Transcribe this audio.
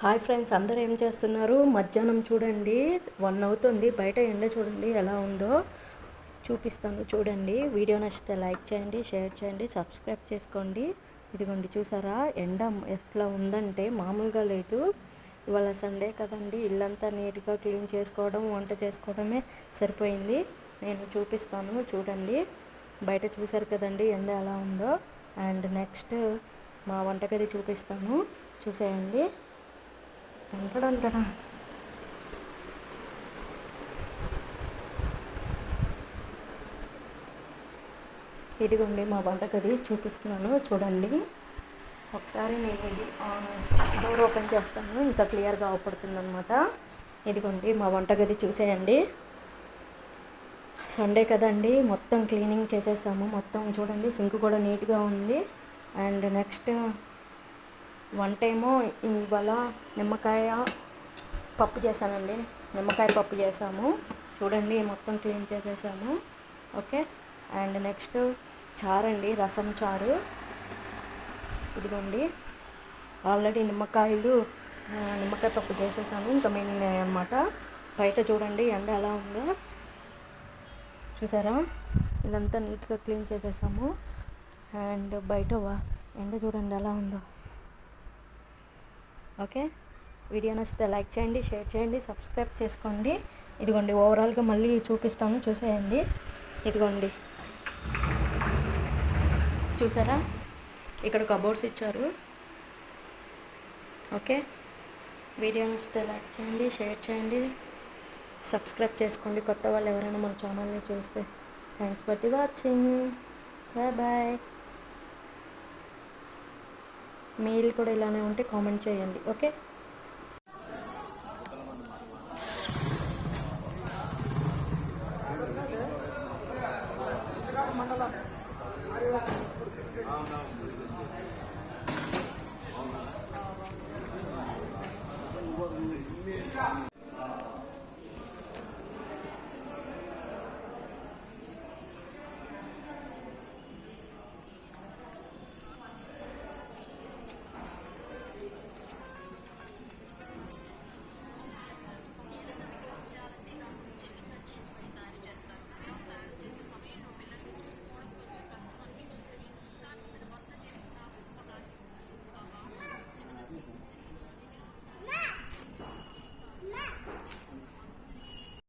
Hi friends అందరూ ఏం చేస్తున్నారు? మధ్యాహ్నం చూడండి వన్ అవుతుంది. బయట ఎండ చూడండి ఎలా ఉందో చూపిస్తాను చూడండి. వీడియో నచ్చితే లైక్ చేయండి షేర్ చేయండి సబ్స్క్రైబ్ చేసుకోండి. ఇదిగోండి చూసారా? ఎండ ఎట్లా ఉందంటే మామూలుగా లేదు. ఇవాళ సండే కదండి ఇల్లంతా నీట్గా క్లీన్ చేసుకోవడం వంట చేసుకోవడమే సరిపోయింది. నేను చూపిస్తాను చూడండి. బయట చూసారు కదండి ఎండ ఎలా ఉందో. అండ్ నెక్స్ట్ మా వంటగది చూపిస్తాను. చూసేయండి. టంటడంటడా ఇదిగోండి మా వంటగది చూపిస్తున్నాను. చూడండి. ఒకసారి నేను ఇది డోర్ ఓపెన్ చేస్తాను. ఇంకా క్లియర్గా అవపడుతుంది అనమాట ఇదిగోండి మా వంటగది చూసేయండి. సండే కదండి మొత్తం క్లీనింగ్ చేసేసాము. మొత్తం చూడండి సింక్ కూడా నీట్గా ఉంది. అండ్ నెక్స్ట్ వంట ఏమో ఇవాళ నిమ్మకాయ పప్పు చేశానండి. నిమ్మకాయ పప్పు చేసాము చూడండి మొత్తం క్లీన్ చేసేసాము. ఓకే అండ్ నెక్స్ట్ చారు అండి రసం చారు. ఇదిగోండి. ఆల్రెడీ నిమ్మకాయలు నిమ్మకాయ పప్పు చేసేసాను ఇంకా మిగిలినాయి అనమాట బయట చూడండి ఎండ ఎలా ఉందో. చూసారా? ఇదంతా నీట్గా క్లీన్ చేసేసాము. అండ్ బయట వా- ఎండ చూడండి ఎలా ఉందో. ఓకే? వీడియో నచ్చితే లైక్ చేయండి షేర్ చేయండి సబ్స్క్రైబ్ చేసుకోండి. ఇదిగోండి ఓవరాల్గా మళ్ళీ చూపిస్తాను చూసేయండి. ఇదిగోండి. చూసారా? ఇక్కడ కబోర్డ్స్ ఇచ్చారు. ఓకే? వీడియో నచ్చితే లైక్ చేయండి షేర్ చేయండి. సబ్స్క్రైబ్ చేసుకోండి. కొత్త వాళ్ళు ఎవరైనా మన ఛానల్ని చూస్తే. Thanks for the watching. Bye bye. Mail కూడా ఇలానే ఉంటే కామెంట్ చేయండి ఓకే?